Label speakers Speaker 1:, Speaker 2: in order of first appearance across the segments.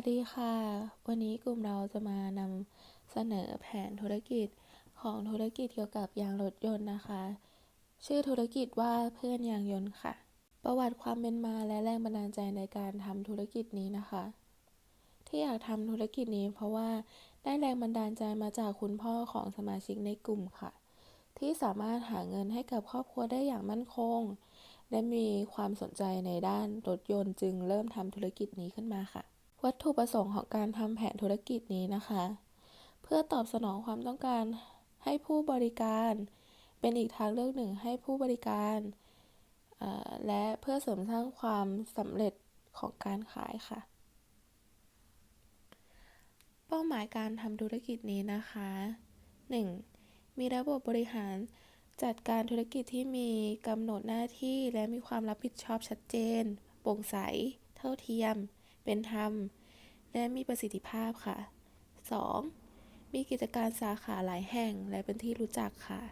Speaker 1: สดีค่ะ วันนี้กลุ่มเราจะมานำเสนอแผนธุรกิจของธุรกิจเกี่ยวกับยางรถยนต์นะคะ ชื่อธุรกิจว่าเพื่อนยางยนต์ค่ะ ประวัติความเป็นมาและแรงบันดาลใจในการทำธุรกิจนี้นะคะ ที่อยากทำธุรกิจนี้เพราะว่าได้แรงบันดาลใจมาจากคุณพ่อของสมาชิกในกลุ่มค่ะ ที่สามารถหาเงินให้กับครอบครัวได้อย่างมั่นคง และมีความสนใจในด้านรถยนต์จึงเริ่มทำธุรกิจนี้ขึ้นมาค่ะ วัตถุประสงค์ของการทำแผนธุรกิจนี้นะคะ เพื่อตอบสนองความต้องการให้ผู้บริการ เป็นอีกทางเลือกหนึ่งให้ผู้บริการ และเพื่อเสริมสร้างความสำเร็จของการขายค่ะ เป้าหมายการทำธุรกิจนี้นะคะ 1. มีระบบบริหารจัดการธุรกิจที่มีกำหนดหน้าที่และมีความรับผิดชอบชัดเจน โปร่งใส เท่าเทียม เป็นธรรม และมีประสิทธิภาพค่ะ 2. มีกิจการสาขาหลายแห่งและเป็นที่รู้จักค่ะ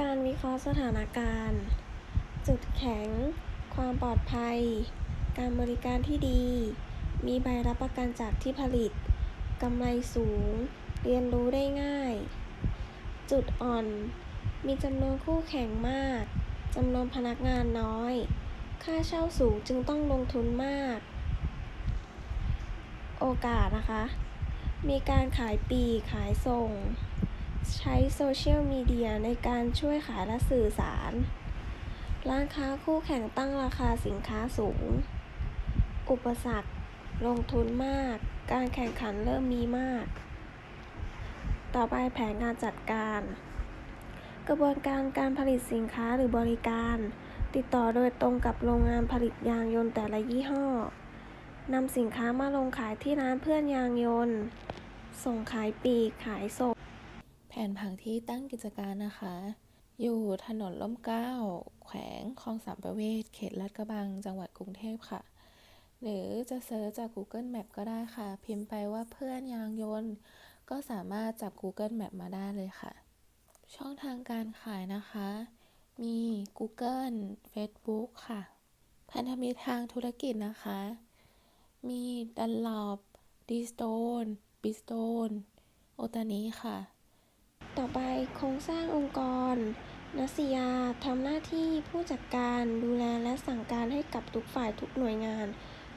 Speaker 2: การวิเคราะห์สถานการณ์ จุดแข็ง ความปลอดภัย การบริการที่ดี มีใบรับประกันจากที่ผลิตกำไรสูง เรียนรู้ได้ง่าย จุดอ่อน มีจำนวนคู่แข่งมากจำนวนพนักงานน้อย ค่าเช่าสูงจึงต้องลงทุนมาก โอกาสนะคะ มีการขายปีขายส่ง ใช้โซเชียลมีเดียในการช่วยขายและสื่อสาร ร้านค้าคู่แข่งตั้งราคาสินค้าสูง อุปสรรค ลงทุนมาก การแข่งขันเริ่มมีมาก ต่อไปแผนการจัดการ กระบวนการการผลิตสินค้าหรือบริการ ติดต่อโดยตรงกับโรงงานผลิตยางยนต์แต่ละยี่ห้อ นำสินค้ามาลงขายที่ร้านเพื่อนยางยนต์ ส่งขายปีกขายส่ง
Speaker 1: แผนผังที่ตั้งกิจการนะคะ อยู่ถนนล่มเกล้า แขวงคลองสามประเวศ เขตลาดกระบัง จังหวัดกรุงเทพค่ะ หรือจะเซิร์ชจาก Google Map ก็ได้ค่ะ พิมพ์ไปว่าเพื่อนยางยนต์ ก็สามารถจับ Google Map มาได้เลยค่ะ ช่องทางการขายนะคะ มี Google Facebook ค่ะ พันธมิตรทางธุรกิจนะคะ มีดันลอปดีสโตนบิสโตนโอตานีค่ะ
Speaker 2: ต่อไปโครงสร้างองค์กร นัสยาทำหน้าที่ผู้จัดการดูแลและสั่งการให้กับทุกฝ่ายทุกหน่วยงาน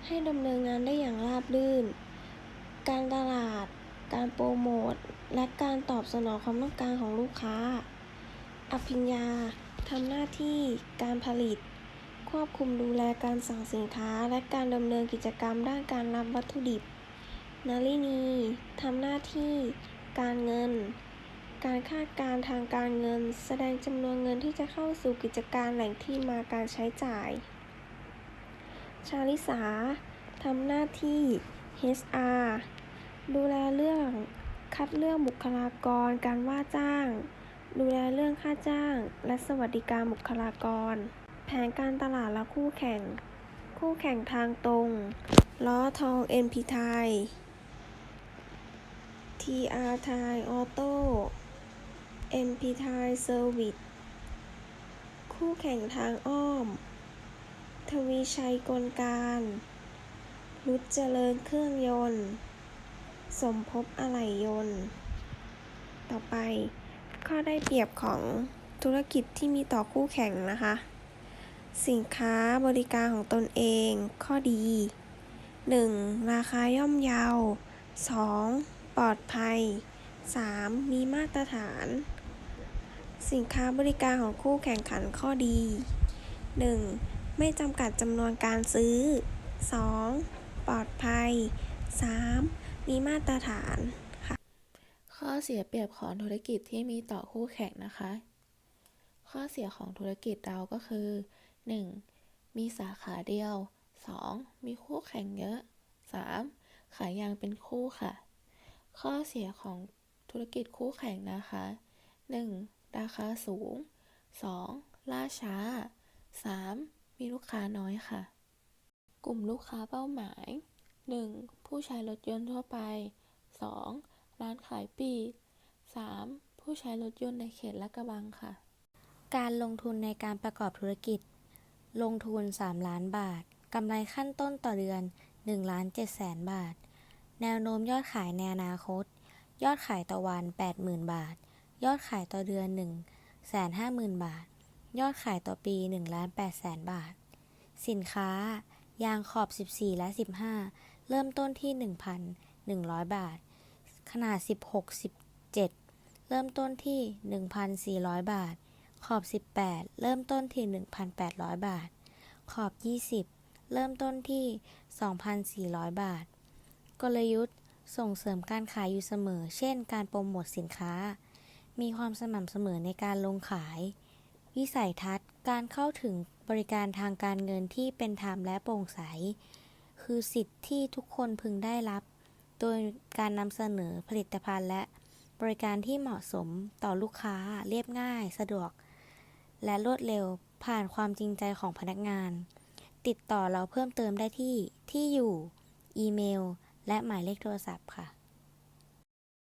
Speaker 2: ให้ดำเนินงานได้อย่างราบรื่น การตลาด การโปรโมท และการตอบสนองความต้องการของลูกค้า อภิญญาทำหน้าที่การผลิต ควบคุมดูแลการสั่งสินค้า และการดำเนินกิจกรรมด้านการรับวัตถุดิบนาลินีทำหน้าที่ การเงิน การคาดการทางการเงิน แสดงจำนวนเงินที่จะเข้าสู่กิจการแหล่งที่มาการใช้จ่าย ชาลิสาทำหน้าที่ HR ดูแลเรื่องคัดเลือกบุคลากร การว่าจ้าง ดูแลเรื่องค่าจ้าง และสวัสดิการบุคลากร แผนการตลาดและคู่แข่ง คู่แข่งทางตรง ล้อทอง NP ไทย TR ไทยออโต้ MP ไทยเซอร์วิส คู่แข่งทางอ้อม ทวีชัยกลการ รุจเจริญเครื่องยนต์ สมภพอะไหล่ยนต์ ต่อไป ข้อได้เปรียบของธุรกิจที่มีต่อคู่แข่งนะคะ สินค้าบริการของตนเอง ข้อดี 1. ราคาย่อมเยา 2. ปลอดภัย 3. มีมาตรฐาน สินค้าบริการของคู่แข่งขันข้อดี 1. ไม่จำกัดจำนวนการซื้อ 2. ปลอดภัย 3. มีมาตรฐานค่ะ
Speaker 1: ข้อเสียเปรียบของธุรกิจที่มีต่อคู่แข่งนะคะ ข้อเสียของธุรกิจเราก็คือ 1. มีสาขาเดียว 2. มีคู่แข่งเยอะ 3. ขายยางเป็นคู่ค่ะ ข้อเสียของธุรกิจคู่แข่งนะคะ 1. ราคาสูง 2. ล่าช้า 3. มีลูกค้าน้อยค่ะ กลุ่มลูกค้าเป้าหมาย 1. ผู้ใช้รถยนต์ทั่วไป 2. ร้านขายปีก 3. ผู้ใช้รถยนต์ในเขตลาดกระบังค่ะ
Speaker 3: การลงทุนในการประกอบธุรกิจ ลงทุน 3 ล้านบาท กำไรขั้นต้นต่อเดือน1ล้าน7แสนบาท แนวโน้มยอดขายในอนาคต ยอดขายต่อวัน 80,000 บาท ยอดขายต่อเดือน 150,000 บาท ยอดขายต่อปี1,800,000บาท สินค้า ยางขอบ 14 และ 15 เริ่มต้นที่ 1,100 บาท ขนาด 16 17 เริ่มต้นที่ 1,400 บาท ขอบ 18 เริ่มต้นที่ 1,800 บาท ขอบ 20 เริ่มต้นที่ 2,400 บาท กลยุทธ์ส่งเสริมการขายอยู่เสมอ เช่น การโปรโมทสินค้า มีความสม่ำเสมอในการลงขาย วิสัยทัศน์ การเข้าถึงบริการทางการเงินที่เป็นธรรมและโปร่งใส คือสิทธิที่ทุกคนพึงได้รับ โดยการนำเสนอผลิตภัณฑ์และบริการที่เหมาะสมต่อลูกค้าเรียบง่าย สะดวก และรวดเร็วผ่านความจริงใจของพนักงาน ติดต่อเราเพิ่มเติมได้ที่ที่อยู่ อีเมล และหมายเลขโทรศัพท์ค่ะ